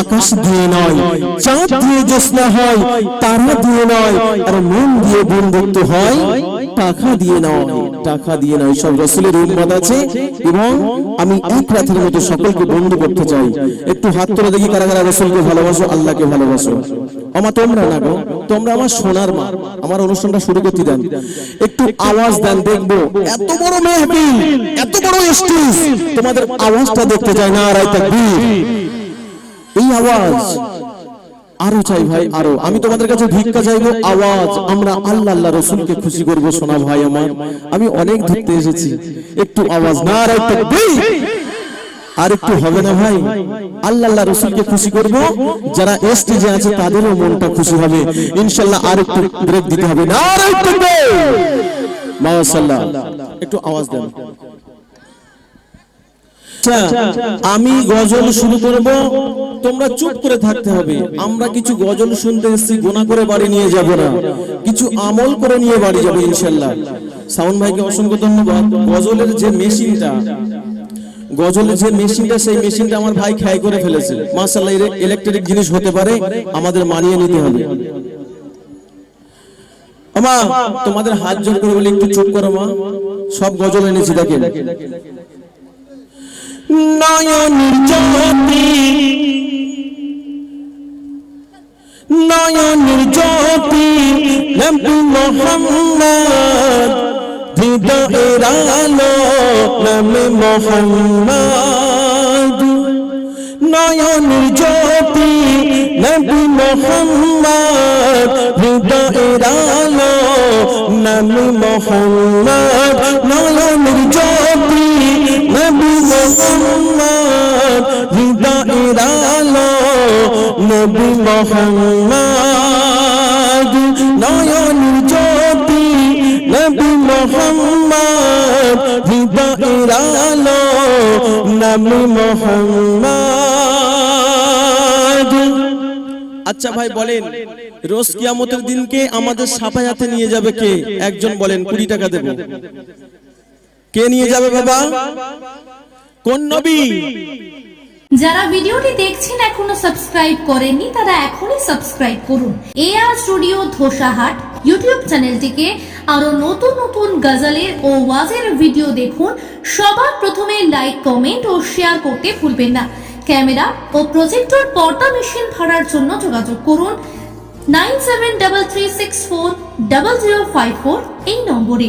আকাশ দিয়ে নয় চাঁদ দিয়ে জ্যোৎস্না হয় তারা দিয়ে নয় আর মন দিয়ে বন্ধুত্ব হয় টাকা দিয়ে নয় টাকা দিয়ে নয়। সব রসুলের উন্মাদ আছে। এবং আমি এক রাতের মতো সকলকে বন্ধু করতে চাই। একটু হাত তোলা দেখি কারা কারা রসুলকে ভালোবাসো আল্লাহকে ভালোবাসো। আমা তোমরা না গো তোমরা আমার সোনার মা। আমার অনুষ্ঠানটা শুরু করতে দেন। একটু আওয়াজ দেন দেখব। এত বড় মেহফিল এত বড় স্টেজ। তোমাদের আওয়াজটা দেখতে চাই না আর তাকবীর। এই আওয়াজ। আরও চাই ভাই, আরও। আমি তোমাদের কাছে ভিক্ষা চাইব, আওয়াজ। আমরা আল্লাহ আল্লাহ রসুলকে খুশি করব সোনা ভাই আমার। আমি অনেক ধরতে এসেছি। একটু আওয়াজ না, আর আর একটু হবে না ভাই। আল্লাহ আল্লাহ রসুলকে খুশি করব। যারা স্টেজে আছে, তাদেরও মনটা খুশি হবে। ইনশাল্লাহ আর একটু ব্রেক দিতে হবে। না, আর একটু একটু আওয়াজ দেন। আচ্ছা আমি গজল শুরু করব। তোমরা চুপ করে থাকতে হবে। আমরা কিছু গজল শুনতে এসেছি, গোনা করে বাড়ি নিয়ে যাব না। কিছু আমল করে নিয়ে বাড়ি যাব ইনশাল্লাহ। সাউন্ড ভাইকে অসংখ্য ধন্যবাদ। গজলের যে মেশিনটা, গজলের যে মেশিনটা, সেই মেশিনটা আমার ভাই খাই করে ফেলেছে। মাশাআল্লাহ ইলেকট্রিক জিনিস হতে পারে, আমাদের মানিয়ে নিতে হবে। আমা, তোমাদের হাত জোর করে বলে, একটু চুপ করো মা। সব গজল এনেছি, দেখেন। নয়নের জ্যোতি নয়নের জ্যোতি নবী মোহাম্মদ, হৃদয়ের আলো নামে মোহাম্মদ। নয়নের জ্যোতি নবী মোহাম্মদ, হৃদয়ের আলো নামে মোহাম্মদ। নবী মোহাম্মদ, নয়নের জ্যোতি, নবী মোহাম্মদ নবী মোহাম্মদ। আচ্ছা ভাই বলেন, রোজ কিয়ামতের দিনকে আমাদের সাফায়াতে নিয়ে যাবে কে? একজন বলেন, কুড়ি টাকা দেব। কে নিয়ে যাবে বাবা? কোন নবী? যারা ভিডিওটি দেখছেন এখনও সাবস্ক্রাইব করেননি, তারা এখনই সাবস্ক্রাইব করুন। এআর স্টুডিও ধোসাহাট ইউটিউব চ্যানেলটিকে আরও নতুন নতুন গজলের ও ওয়াজের ভিডিও দেখুন। সবার প্রথমে লাইক, কমেন্ট ও শেয়ার করতে ভুলবেন না। ক্যামেরা ও প্রজেক্টর পর্দা মেশিন ভাড়ার জন্য যোগাযোগ করুন। Nine seven double three six four double zero five four এই নম্বরে।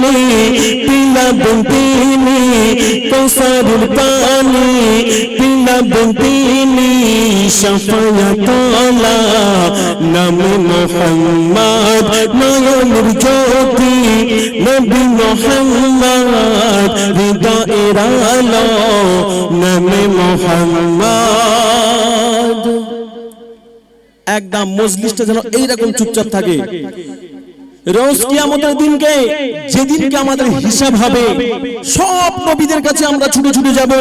পানি পিলাবেন তিনি কৌসারের পানি পিলাবেন তিনি সাফায়াতলা, নামে মোহাম্মদ নয়নের জ্যোতি, নবী মোহাম্মদ হৃদয়ের আলো, নামে মোহাম্মদ। একদম মজলিসটা যেন এইরকম চুপচাপ থাকে। রোজ কিয়ামতের দিনকে যেদিনকে আমাদের হিসাব হবে সব নবীদের কাছে আমরা ছুটে ছুটে যাব।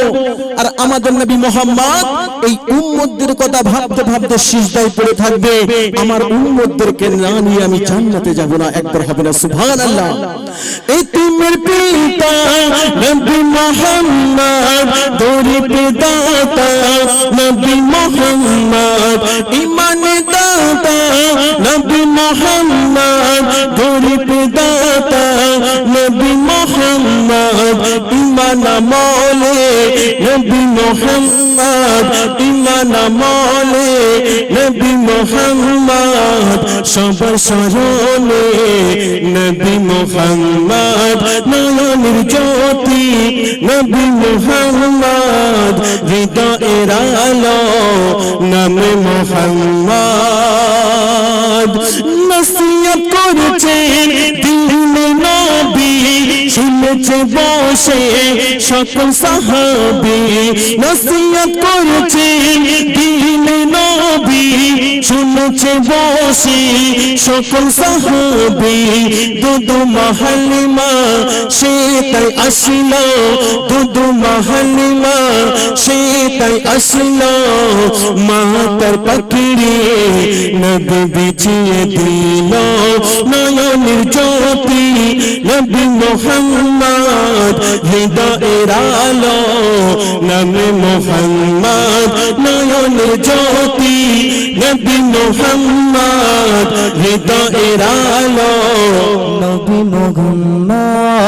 আর আমাদের নবী মোহাম্মদ এই উম্মতদের কথা ভাবতে ভাবতে সিজদায় পড়ে থাকবে। আমার উম্মতদেরকে না নিয়ে আমি জান্নাতে যাব না। একবার হবে না সুবহানাল্লাহ। এই তুমের পিতা নবী মোহাম্মদ দরি পিতাতা নবী মোহাম্মদ ইমান নবী মোহাম্মদ গরিব দাতা নবী মোহাম্মদ, ইমান মৌলে। নবী মোহাম্মদ, ইমান মৌলে। নবী মোহাম্মদ, সবার স্মরণে। নবী মোহাম্মদ, নয়নের জ্যোতি। নবী মোহাম্মদ, হৃদয়ের আলো। নামে মোহাম্মদ। বসে সকল সাহাবি নসিহত করছে দিন নবী। শুনেছে বসে সকল সাহাবি, দুদু মাহালিমা, সে তাই আসিল। দুদু মাহালিমা, সে তাই আসিল। মাতার পাখিরে নবী বিছিয়ে দিল। নয়নের জ্যোতি নবী মোহাম্মদ হৃদয়ের আলো নবী মোহাম্মদ নয়নের জ্যোতি নবী মোহাম্মদ হৃদয়ের আলো নবী মোহাম্মদ।